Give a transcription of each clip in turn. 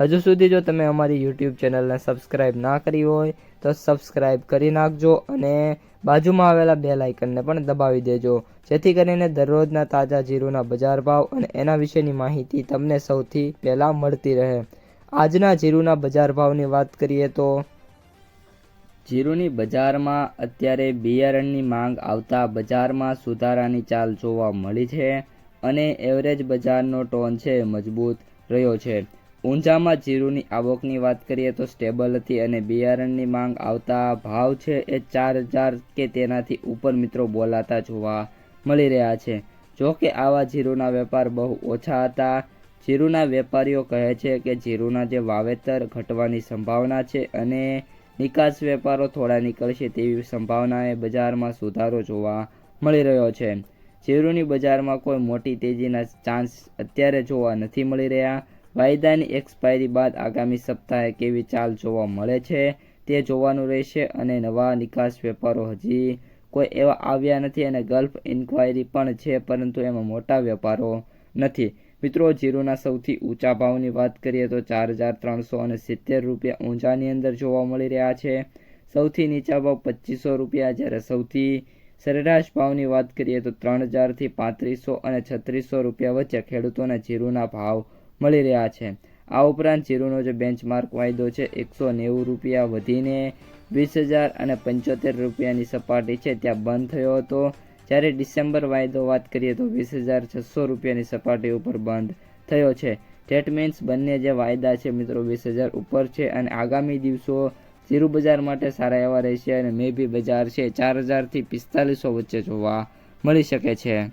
હજુ સુધી જો તમે અમારી યુટ્યુબ ચેનલને સબસ્ક્રાઇબ ના કરી હોય, તો સબસ્ક્રાઇબ કરી નાખજો અને બાજુમાં આવેલા બે લાઇકનને પણ દબાવી દેજો. જેથી કરીને દરરોજના તાજા જીરુના બજાર ભાવ અને એના વિશેની માહિતી તમને સૌથી પહેલાં મળતી રહે. આજના જીરુના બજાર ભાવની વાત કરીએ તો જીરુની બજારમાં અત્યારે બિયારણની માંગ આવતા બજારમાં સુધારાની ચાલ જોવા મળી છે અને એવરેજ બજારનો ટોન છે મજબૂત રહ્યો છે. ઊંઝામાં જીરુની આવકની વાત કરીએ તો સ્ટેબલ હતી અને બિયારણની માંગ આવતા ભાવ છે એ ચાર હજાર કે તેનાથી ઉપર મિત્રો બોલાતા જોવા મળી રહ્યા છે. જો કે આવા જીરુના વેપાર બહુ ઓછા હતા. જીરુના વેપારીઓ કહે છે કે જીરુના જે વાવેતર ઘટવાની સંભાવના છે અને નિકાસ વેપારો થોડા નીકળશે તેવી સંભાવનાએ બજારમાં સુધારો જોવા મળી રહ્યો છે. જીરુની બજારમાં કોઈ મોટી તેજીના ચાન્સ અત્યારે જોવા નથી મળી રહ્યા. વાયદાની એક્સપાયરી બાદ આગામી સપ્તાહે કેવી ચાલ જોવા મળે છે તે જોવાનું રહેશે અને નવા નિકાસ વેપારો હજી કોઈ એવા આવ્યા નથી અને ગલ્ફ ઇન્ક્વાયરી પણ છે, પરંતુ એમાં મોટા વેપારો નથી. મિત્રો, જીરુના સૌથી ઊંચા ભાવની વાત કરીએ તો ચાર હજાર ત્રણસો અને સિત્તેર રૂપિયા ઊંચાની અંદર જોવા મળી રહ્યા છે. સૌથી નીચા ભાવ પચીસો રૂપિયા, જ્યારે સૌથી સરેરાશ ભાવની વાત કરીએ તો ત્રણ હજારથી પાંત્રીસો અને છત્રીસો રૂપિયા વચ્ચે ખેડૂતોના જીરુના ભાવ મળી રહ્યા છે. આ ઉપરાંત ચીરુનો જે બેન્ચમાર્ક વાયદો છે, એકસો નેવું રૂપિયા વધીને વીસ હજાર અને પંચોતેર રૂપિયાની સપાટી છે, ત્યાં બંધ થયો હતો. જ્યારે ડિસેમ્બર વાયદો વાત કરીએ તો વીસ હજાર છસો રૂપિયાની સપાટી ઉપર બંધ થયો છે. ટેટ મીન્સ બંને જે વાયદા છે મિત્રો, વીસ હજાર ઉપર છે અને આગામી દિવસો જીરુ બજાર માટે સારા એવા રહેશે અને મે બી બજાર છે, ચાર હજારથી પિસ્તાલીસો વચ્ચે જોવા મળી શકે છે.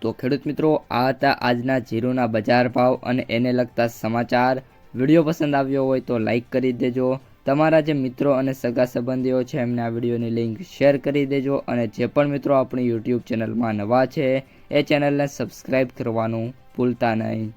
તો ખેડૂત મિત્રો, આ હતા આજના જીરુના બજાર ભાવ અને એને લગતા સમાચાર. વીડિયો પસંદ આવ્યો હોય તો લાઈક કરી દેજો. તમારા જે મિત્રો અને સગા સંબંધીઓ છે, એમને આ વિડીયોની લિંક શેર કરી દેજો. અને જે પણ મિત્રો આપણી યુટ્યુબ ચેનલમાં નવા છે, એ ચેનલને સબસ્ક્રાઈબ કરવાનું ભૂલતા નહીં.